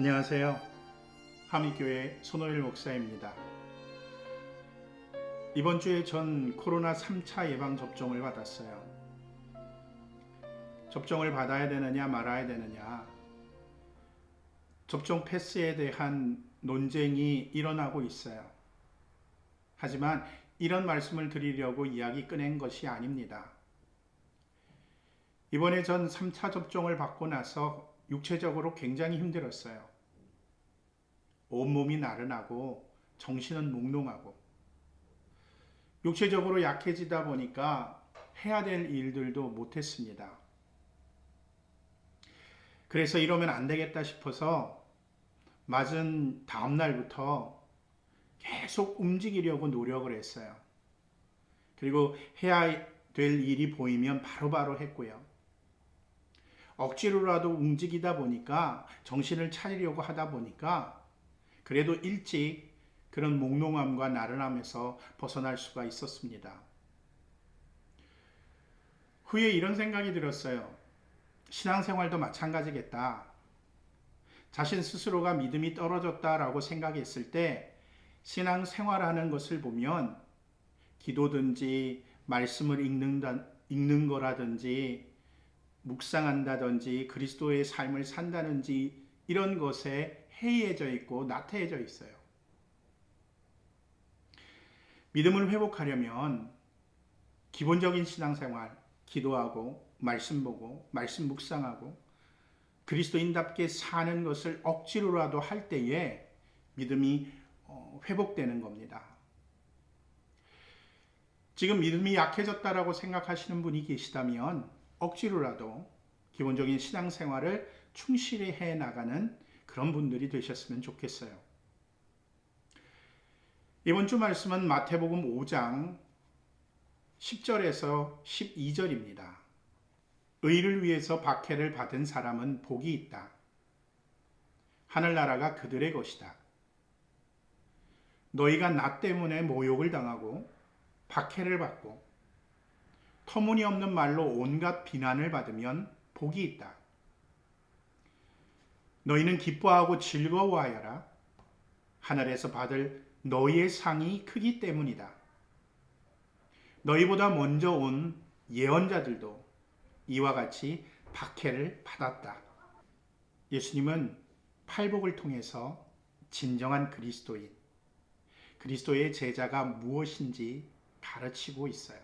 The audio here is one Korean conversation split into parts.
안녕하세요. 하미교회 손호일 목사입니다. 이번 주에 전 코로나 3차 예방 접종을 받았어요. 접종을 받아야 되느냐 말아야 되느냐. 접종 패스에 대한 논쟁이 일어나고 있어요. 하지만 이런 말씀을 드리려고 이야기 꺼낸 것이 아닙니다. 이번에 전 3차 접종을 받고 나서 육체적으로 굉장히 힘들었어요. 온몸이 나른하고 정신은 몽롱하고 육체적으로 약해지다 보니까 해야 될 일들도 못했습니다. 그래서 이러면 안 되겠다 싶어서 맞은 다음 날부터 계속 움직이려고 노력을 했어요. 그리고 해야 될 일이 보이면 바로바로 바로 했고요. 억지로라도 움직이다 보니까 정신을 차리려고 하다 보니까 그래도 일찍 그런 몽롱함과 나른함에서 벗어날 수가 있었습니다. 후에 이런 생각이 들었어요. 신앙생활도 마찬가지겠다. 자신 스스로가 믿음이 떨어졌다라고 생각했을 때 신앙 생활하는 것을 보면 기도든지 말씀을 읽는, 읽는 거라든지 묵상한다든지 그리스도의 삶을 산다든지 이런 것에 해이해져 있고 나태해져 있어요. 믿음을 회복하려면 기본적인 신앙생활, 기도하고 말씀 보고 말씀 묵상하고 그리스도인답게 사는 것을 억지로라도 할 때에 믿음이 어, 회복되는 겁니다. 지금 믿음이 약해졌다라고 생각하시는 분이 계시다면 억지로라도 기본적인 신앙생활을 충실히 해 나가는 그런 분들이 되셨으면 좋겠어요. 이번 주 말씀은 마태복음 5장 10절에서 12절입니다. 의를 위해서 박해를 받은 사람은 복이 있다. 하늘나라가 그들의 것이다. 너희가 나 때문에 모욕을 당하고 박해를 받고 터무니없는 말로 온갖 비난을 받으면 복이 있다. 너희는 기뻐하고 즐거워하여라. 하늘에서 받을 너희의 상이 크기 때문이다. 너희보다 먼저 온 예언자들도 이와 같이 박해를 받았다. 예수님은 팔복을 통해서 진정한 그리스도인, 그리스도의 제자가 무엇인지 가르치고 있어요.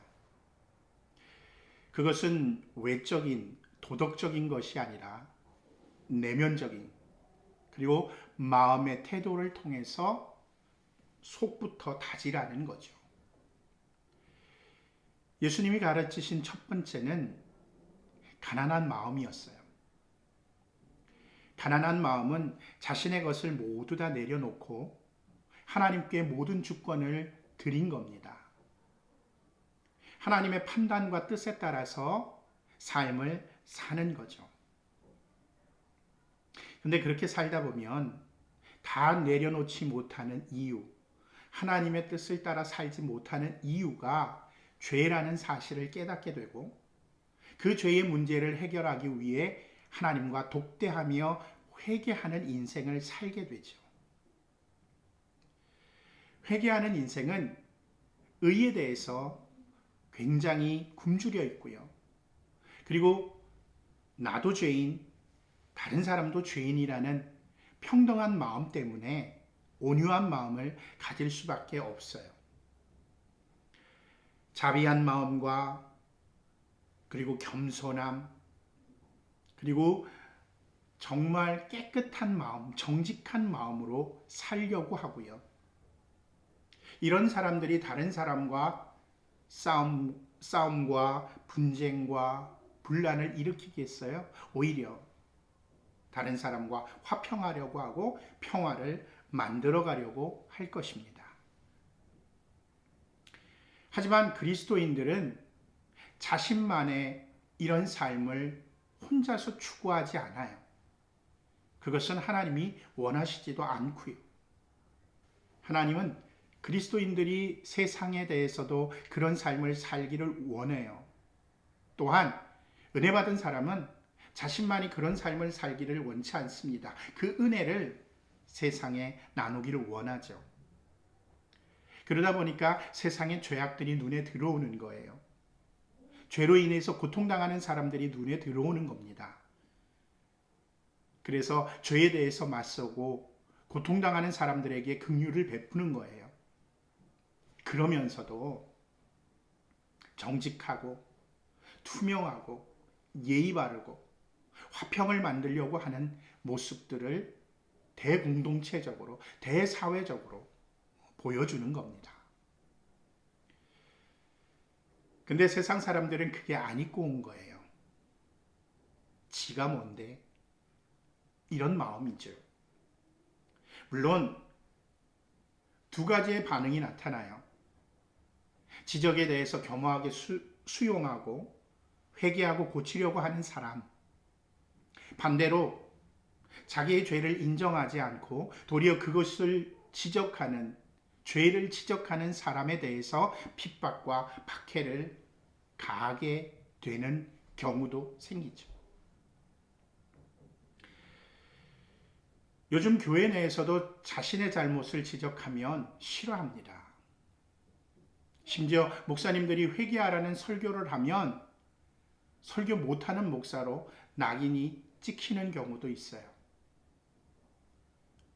그것은 외적인 도덕적인 것이 아니라 내면적인 그리고 마음의 태도를 통해서 속부터 다지라는 거죠. 예수님이 가르치신 첫 번째는 가난한 마음이었어요. 가난한 마음은 자신의 것을 모두 다 내려놓고 하나님께 모든 주권을 드린 겁니다. 하나님의 판단과 뜻에 따라서 삶을 사는 거죠. 근데 그렇게 살다 보면 다 내려놓지 못하는 이유, 하나님의 뜻을 따라 살지 못하는 이유가 죄라는 사실을 깨닫게 되고 그 죄의 문제를 해결하기 위해 하나님과 독대하며 회개하는 인생을 살게 되죠. 회개하는 인생은 의에 대해서 굉장히 굶주려 있고요. 그리고 나도 죄인, 다른 사람도 죄인이라는 평등한 마음 때문에 온유한 마음을 가질 수밖에 없어요. 자비한 마음과 그리고 겸손함, 그리고 정말 깨끗한 마음, 정직한 마음으로 살려고 하고요. 이런 사람들이 다른 사람과 싸움, 싸움과 분쟁과 분란을 일으키겠어요? 오히려 다른 사람과 화평하려고 하고 평화를 만들어 가려고 할 것입니다. 하지만 그리스도인들은 자신만의 이런 삶을 혼자서 추구하지 않아요. 그것은 하나님이 원하시지도 않고요. 하나님은 그리스도인들이 세상에 대해서도 그런 삶을 살기를 원해요. 또한 은혜 받은 사람은 자신만이 그런 삶을 살기를 원치 않습니다. 그 은혜를 세상에 나누기를 원하죠. 그러다 보니까 세상의 죄악들이 눈에 들어오는 거예요. 죄로 인해서 고통당하는 사람들이 눈에 들어오는 겁니다. 그래서 죄에 대해서 맞서고 고통당하는 사람들에게 긍휼을 베푸는 거예요. 그러면서도 정직하고 투명하고 예의 바르고 화평을 만들려고 하는 모습들을 대공동체적으로 대사회적으로 보여주는 겁니다. 근데 세상 사람들은 그게 안 입고 온 거예요. 지가 뭔데? 이런 마음이죠. 물론 두 가지의 반응이 나타나요. 지적에 대해서 겸허하게 수, 수용하고 회개하고 고치려고 하는 사람. 반대로 자기의 죄를 인정하지 않고 도리어 그것을 지적하는 죄를 지적하는 사람에 대해서 핍박과 박해를 가하게 되는 경우도 생기죠. 요즘 교회 내에서도 자신의 잘못을 지적하면 싫어합니다. 심지어 목사님들이 회개하라는 설교를 하면 설교 못하는 목사로 낙인이 찍히는 경우도 있어요.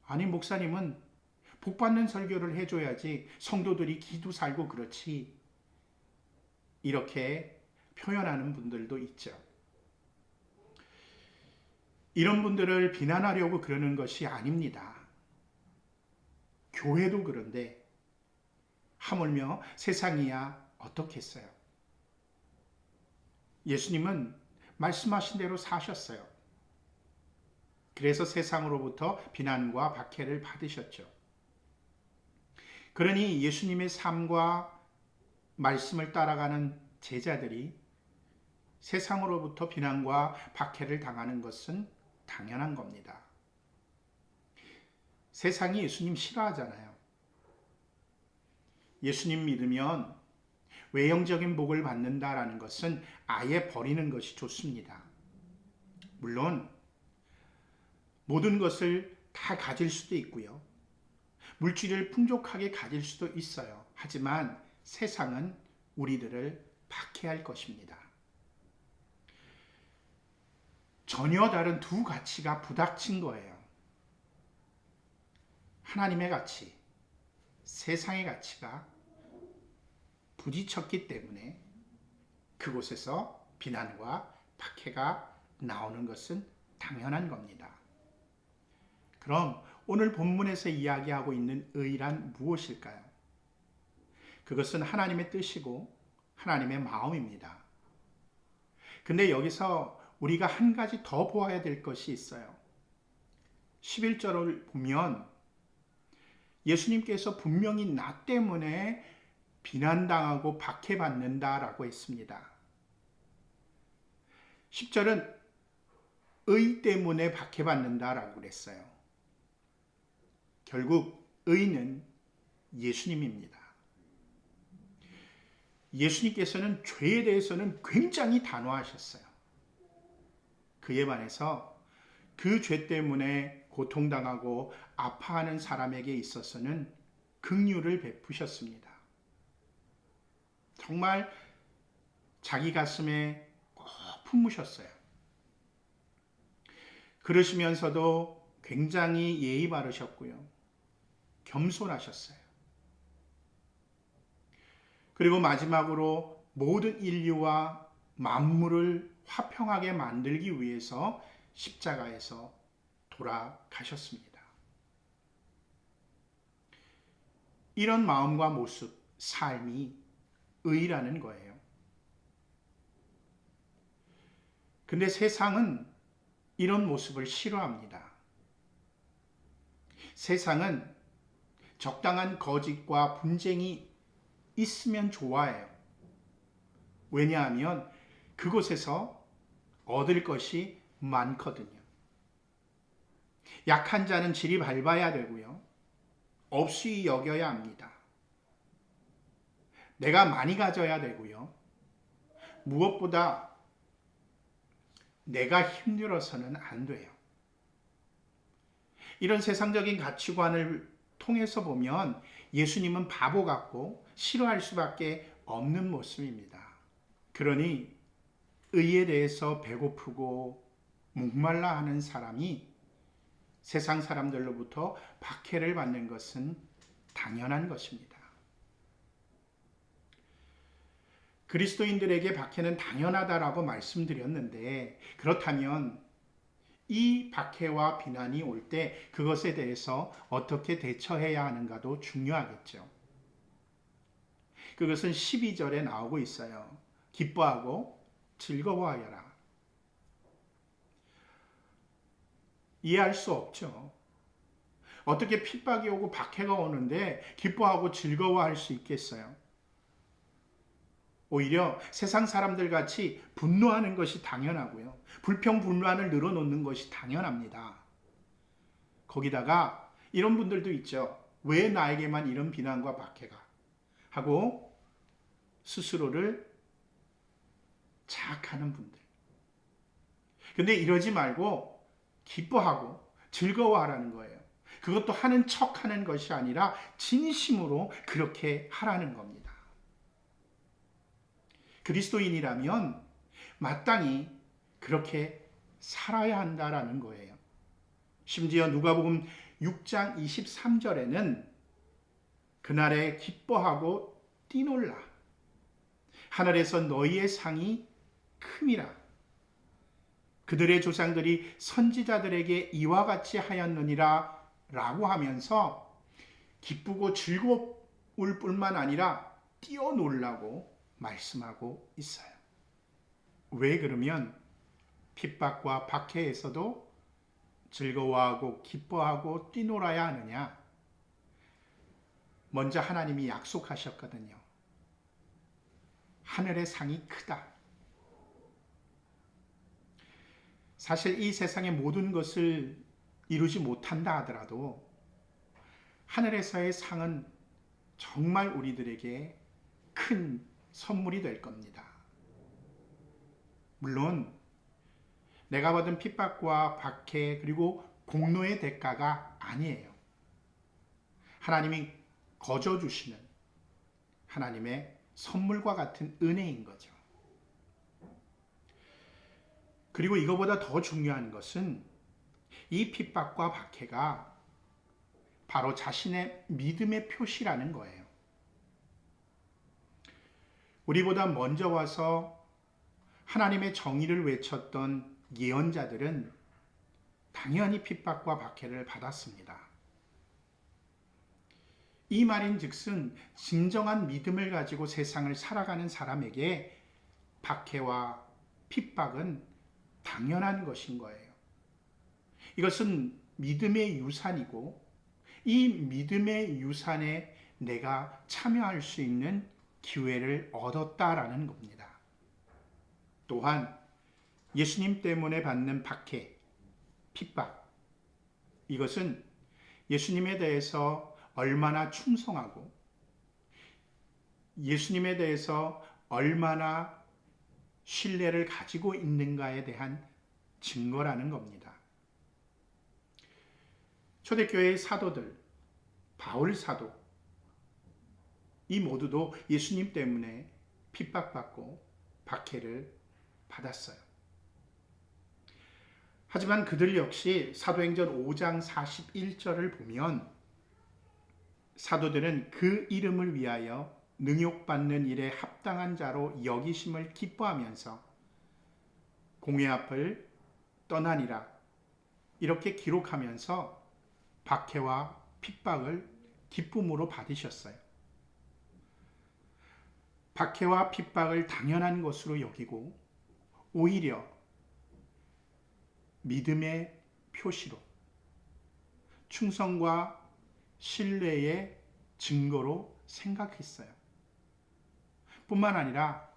아니, 목사님은 복받는 설교를 해줘야지 성도들이 기도 살고 그렇지. 이렇게 표현하는 분들도 있죠. 이런 분들을 비난하려고 그러는 것이 아닙니다. 교회도 그런데 하물며 세상이야 어떻겠어요? 예수님은 말씀하신 대로 사셨어요. 그래서 세상으로부터 비난과 박해를 받으셨죠. 그러니 예수님의 삶과 말씀을 따라가는 제자들이 세상으로부터 비난과 박해를 당하는 것은 당연한 겁니다. 세상이 예수님 싫어하잖아요. 예수님 믿으면 외형적인 복을 받는다라는 것은 아예 버리는 것이 좋습니다. 물론 모든 것을 다 가질 수도 있고요. 물질을 풍족하게 가질 수도 있어요. 하지만 세상은 우리들을 박해할 것입니다. 전혀 다른 두 가치가 부닥친 거예요. 하나님의 가치, 세상의 가치가 부딪혔기 때문에 그곳에서 비난과 박해가 나오는 것은 당연한 겁니다. 그럼 오늘 본문에서 이야기하고 있는 의란 무엇일까요? 그것은 하나님의 뜻이고 하나님의 마음입니다. 근데 여기서 우리가 한 가지 더 보아야 될 것이 있어요. 11절을 보면 예수님께서 분명히 나 때문에 비난당하고 박해받는다라고 했습니다. 10절은 의 때문에 박해받는다라고 그랬어요. 결국 의는 예수님입니다. 예수님께서는 죄에 대해서는 굉장히 단호하셨어요. 그에 반해서 그 죄 때문에 고통당하고 아파하는 사람에게 있어서는 긍휼을 베푸셨습니다. 정말 자기 가슴에 꼭 품으셨어요. 그러시면서도 굉장히 예의 바르셨고요. 겸손하셨어요. 그리고 마지막으로 모든 인류와 만물을 화평하게 만들기 위해서 십자가에서 돌아가셨습니다. 이런 마음과 모습, 삶이 의라는 거예요. 근데 세상은 이런 모습을 싫어합니다. 세상은 적당한 거짓과 분쟁이 있으면 좋아해요. 왜냐하면 그곳에서 얻을 것이 많거든요. 약한 자는 질이 밟아야 되고요. 없이 여겨야 합니다. 내가 많이 가져야 되고요. 무엇보다 내가 힘들어서는 안 돼요. 이런 세상적인 가치관을 통해서 보면 예수님은 바보 같고 싫어할 수밖에 없는 모습입니다. 그러니 의에 대해서 배고프고 목말라 하는 사람이 세상 사람들로부터 박해를 받는 것은 당연한 것입니다. 그리스도인들에게 박해는 당연하다라고 말씀드렸는데 그렇다면 이 박해와 비난이 올 때 그것에 대해서 어떻게 대처해야 하는가도 중요하겠죠. 그것은 12절에 나오고 있어요. 기뻐하고 즐거워하여라. 이해할 수 없죠. 어떻게 핍박이 오고 박해가 오는데 기뻐하고 즐거워할 수 있겠어요? 오히려 세상 사람들 같이 분노하는 것이 당연하고요. 불평, 불만을 늘어놓는 것이 당연합니다. 거기다가 이런 분들도 있죠. 왜 나에게만 이런 비난과 박해가? 하고 스스로를 자학하는 분들. 근데 이러지 말고 기뻐하고 즐거워하라는 거예요. 그것도 하는 척 하는 것이 아니라 진심으로 그렇게 하라는 겁니다. 그리스도인이라면 마땅히 그렇게 살아야 한다라는 거예요. 심지어 누가복음 6장 23절에는 그날에 기뻐하고 뛰놀라 하늘에서 너희의 상이 큼이라 그들의 조상들이 선지자들에게 이와 같이 하였느니라 라고 하면서 기쁘고 즐거울 뿐만 아니라 뛰어놀라고 말씀하고 있어요. 왜 그러면 핍박과 박해에서도 즐거워하고 기뻐하고 뛰놀아야 하느냐? 먼저 하나님이 약속하셨거든요. 하늘의 상이 크다. 사실 이 세상의 모든 것을 이루지 못한다 하더라도 하늘에서의 상은 정말 우리들에게 큰 선물이 될 겁니다. 물론 내가 받은 핍박과 박해 그리고 공로의 대가가 아니에요. 하나님이 거저 주시는 하나님의 선물과 같은 은혜인 거죠. 그리고 이거보다 더 중요한 것은 이 핍박과 박해가 바로 자신의 믿음의 표시라는 거예요. 우리보다 먼저 와서 하나님의 정의를 외쳤던 예언자들은 당연히 핍박과 박해를 받았습니다. 이 말인 즉슨 진정한 믿음을 가지고 세상을 살아가는 사람에게 박해와 핍박은 당연한 것인 거예요. 이것은 믿음의 유산이고 이 믿음의 유산에 내가 참여할 수 있는 기회를 얻었다라는 겁니다. 또한 예수님 때문에 받는 박해, 핍박, 이것은 예수님에 대해서 얼마나 충성하고 예수님에 대해서 얼마나 신뢰를 가지고 있는가에 대한 증거라는 겁니다. 초대교회의 사도들, 바울 사도, 이 모두도 예수님 때문에 핍박받고 박해를 받았어요. 하지만 그들 역시 사도행전 5장 41절을 보면 사도들은 그 이름을 위하여 능욕받는 일에 합당한 자로 여기심을 기뻐하면서 공회 앞을 떠나니라 이렇게 기록하면서 박해와 핍박을 기쁨으로 받으셨어요. 박해와 핍박을 당연한 것으로 여기고 오히려 믿음의 표시로 충성과 신뢰의 증거로 생각했어요. 뿐만 아니라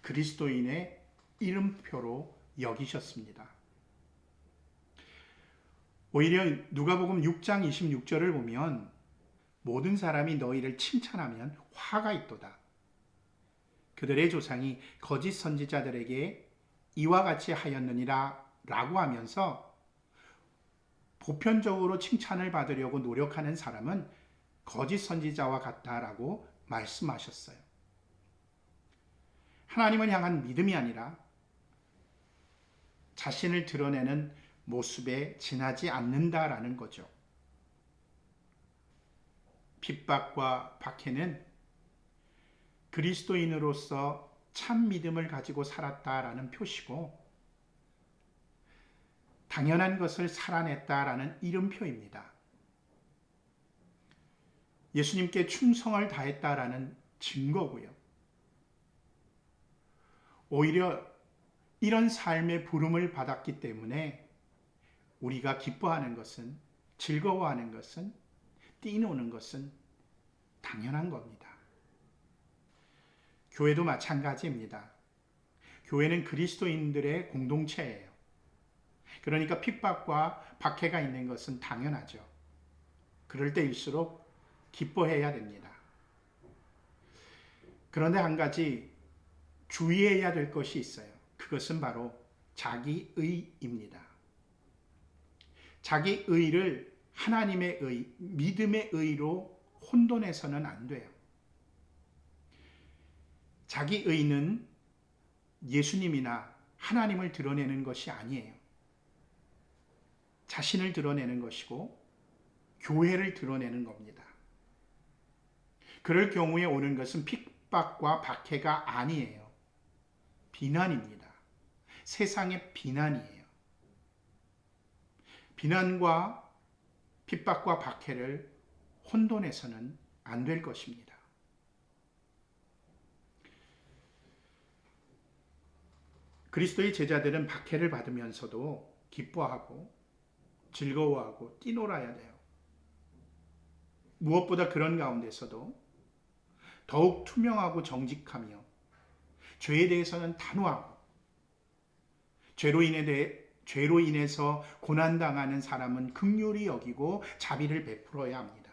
그리스도인의 이름표로 여기셨습니다. 오히려 누가복음 6장 26절을 보면 모든 사람이 너희를 칭찬하면 화가 있도다. 그들의 조상이 거짓 선지자들에게 이와 같이 하였느니라 라고 하면서 보편적으로 칭찬을 받으려고 노력하는 사람은 거짓 선지자와 같다라고 말씀하셨어요. 하나님을 향한 믿음이 아니라 자신을 드러내는 모습에 지나지 않는다라는 거죠. 핍박과 박해는 그리스도인으로서 참 믿음을 가지고 살았다라는 표시고 당연한 것을 살아냈다라는 이름표입니다. 예수님께 충성을 다했다라는 증거고요. 오히려 이런 삶의 부름을 받았기 때문에 우리가 기뻐하는 것은 즐거워하는 것은 뛰노는 것은 당연한 겁니다. 교회도 마찬가지입니다. 교회는 그리스도인들의 공동체예요. 그러니까 핍박과 박해가 있는 것은 당연하죠. 그럴 때일수록 기뻐해야 됩니다. 그런데 한 가지 주의해야 될 것이 있어요. 그것은 바로 자기의입니다. 자기의를 하나님의 의, 믿음의 의로 혼돈해서는 안 돼요. 자기 의는 예수님이나 하나님을 드러내는 것이 아니에요. 자신을 드러내는 것이고 교회를 드러내는 겁니다. 그럴 경우에 오는 것은 핍박과 박해가 아니에요. 비난입니다. 세상의 비난이에요. 비난과 핍박과 박해를 혼돈해서는 안 될 것입니다. 그리스도의 제자들은 박해를 받으면서도 기뻐하고 즐거워하고 뛰놀아야 돼요. 무엇보다 그런 가운데서도 더욱 투명하고 정직하며 죄에 대해서는 단호하고 죄로 인해 대, 죄로 인해서 고난 당하는 사람은 극률이 여기고 자비를 베풀어야 합니다.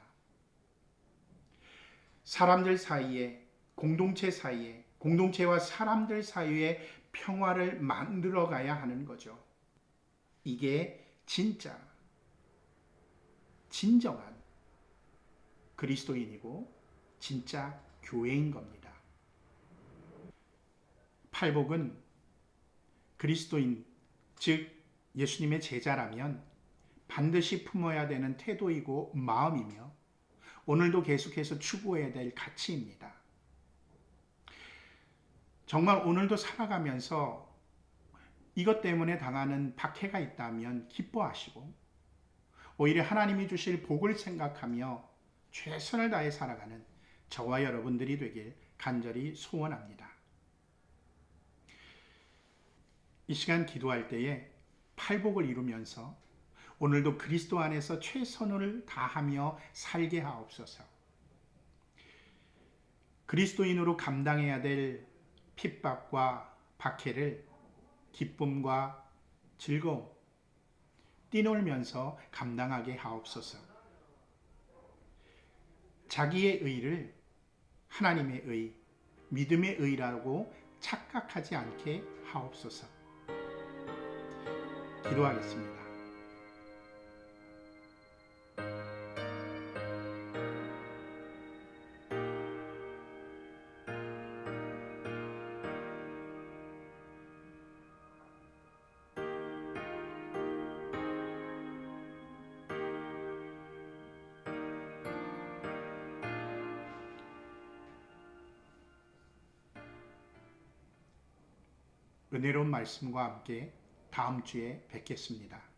사람들 사이에 공동체 사이에 공동체와 사람들 사이에 평화를 만들어 가야 하는 거죠. 이게 진짜 진정한 그리스도인이고 진짜 교회인 겁니다. 팔복은 그리스도인, 즉 예수님의 제자라면 반드시 품어야 되는 태도이고 마음이며 오늘도 계속해서 추구해야 될 가치입니다. 정말 오늘도 살아가면서 이것 때문에 당하는 박해가 있다면 기뻐하시고 오히려 하나님이 주실 복을 생각하며 최선을 다해 살아가는 저와 여러분들이 되길 간절히 소원합니다. 이 시간 기도할 때에 팔복을 이루면서 오늘도 그리스도 안에서 최선을 다하며 살게 하옵소서. 그리스도인으로 감당해야 될 핍박과 박해를 기쁨과 즐거움, 뛰놀면서 감당하게 하옵소서. 자기의 의를 하나님의 의, 믿음의 의라고 착각하지 않게 하옵소서. 기도하겠습니다. 은혜로운 말씀과 함께 다음 주에 뵙겠습니다.